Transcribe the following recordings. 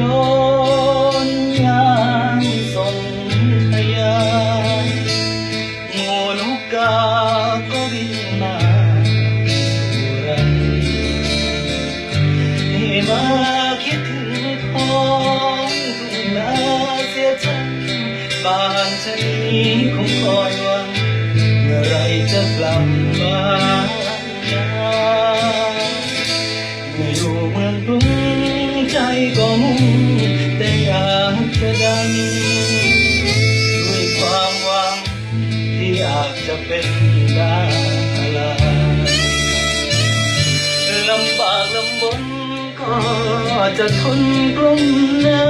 ยนยานสมทยาโมนุกาก็บินมาสุรังให้มาคิดถึงพ้องดูนาเสียจังบานชะนี้คงคอยวังเมื่อไรจะกลับาจจะเป็นดาราลำบากลำบนก็จะทนกลุ้มหน้า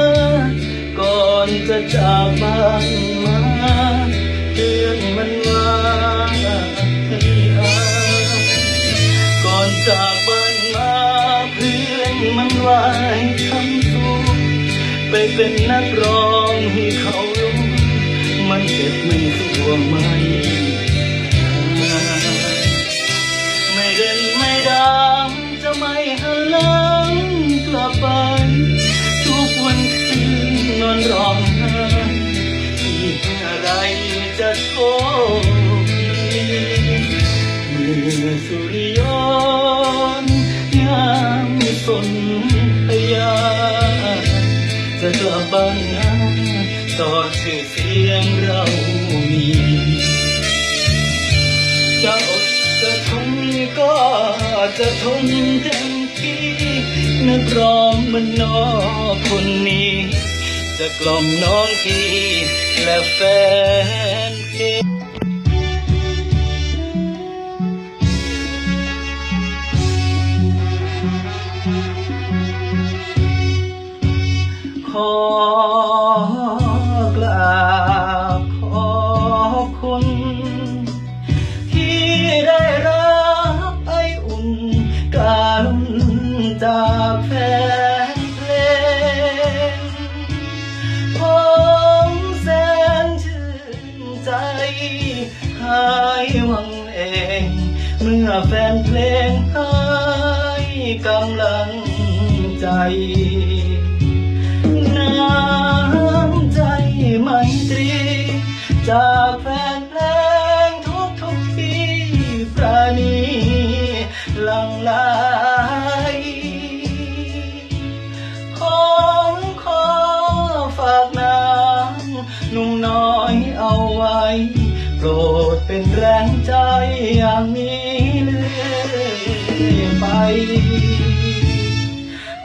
ก่อนจะจากบ้านมาเตือนมันว่าให้อาก่อนจากบ้านมาเพื่อนมันว่าให้ทำตัวไปเป็นนักร้องให้เขา รู้เจ็บไม่ตัวไม่ไม่เด่นไม่ดังจะไม่หันหลังกลับไป ทุกวันคืนนอนร้องไห้อีกเมื่อไรจะโชคดีเมื่อสุริยนยามสนพยาจะกลับบ้านนาตอนชื่อ เสียงเรามีจะอดจะทนก็จะทนเต็มที่นักร้องมันนอกคนนี้ จะกล่อมน้องพี่และแฟนเพลงขอ หวังเอง เมื่อแฟนเพลงให้กำลังใจ น้ำใจไมตรีจาก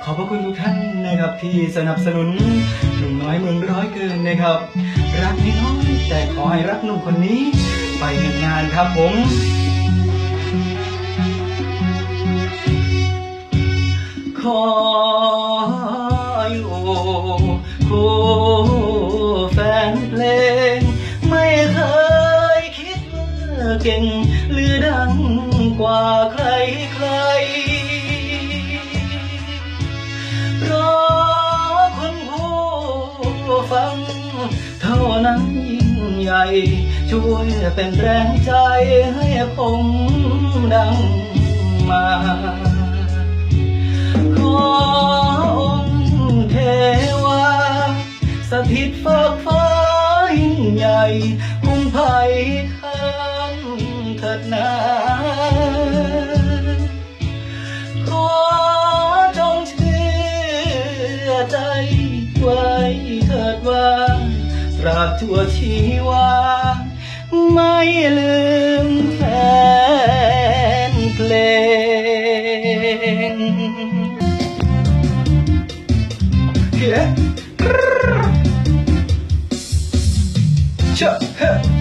ขอบพระคุณทุกท่านนะครับที่สนับสนุนหนุ่มน้อยเมืองร้อยเกินนะครับ รักน้อยแต่ขอให้รักหนุ่มคนนี้ ไปนานครับผมขออยู่คู่แฟนเพลง ไม่เคยคิดว่าเก่ง เท่านั้นยิ่งใหญ่ ช่วยเป็นแรงใจให้ผมดังมาขอองค์เทวาสถิตฝากฟ้ายิ่งใหญ่คุ้มภัย ทั่วชีวา ไม่ลืมแฟนเพลงเฮ้เชื่อ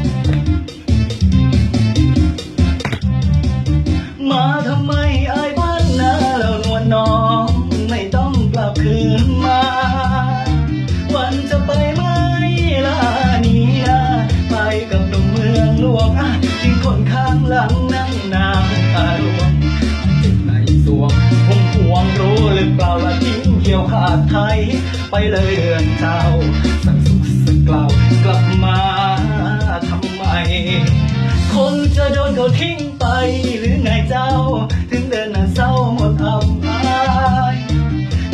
าไทย ไปเลยเดือนเจ้า สักสุขสักกล่าวกลับมาทำไมคงจะโดนเขาทิ้งไปหรือไงเจ้า ถึงเดินหน้าเศร้าหมดอำอาย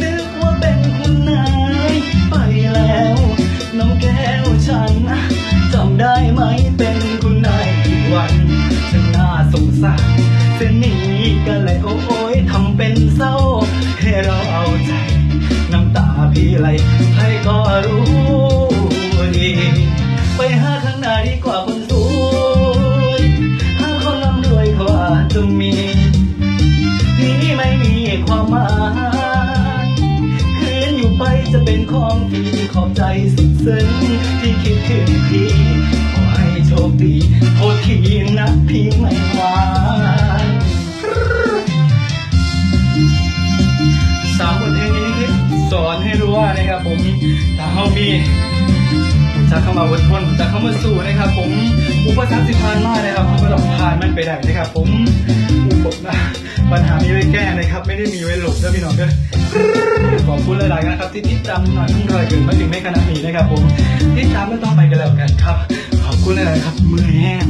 นึกว่าเป็นคุณนายไปแล้ว น้องแก้วฉันจำได้ไหมเป็นคุณนายกี่วันฉันน่าสงสารเส้นนี้ก็เลยโอ้ยทำเป็นเศร้าให้เราเอาใจ น้ำตาพี่ไหลใครก็รู้ดีไปหาข้างหน้าดีกว่าคนสวยหาคนร่ำรวยกว่าจะมีนี่ไม่มีความหมายคืนอยู่ไปจะเป็นของที่ขอบใจสุดซึ้งที่คิดถึงพี่ขอให้โชคดีโทษทีนะพี่ไม่ว่า อนให้รู้ว่านะครับผมถ้าเขามีจะเข้ามาอดทนจะเข้ามาสู้นะครับผมอุปสรรคที่ผ่านมานะครับเขาก็ต้องผ่านมันไปได้นะครับผมอุปสรรคปัญหามีไว้แก้นะครับ ไม่ได้มีไว้หลบนะพี่น้องเด้อขอบคุณหลายๆนะครับ ที่ติดตามมาทั้งรอยถึงมาถึงในขณะนี้นะครับ ผมติดตามไม่ต้องไปกันแล้วกันครับ ขอบคุณหลายๆครับมือแห้ง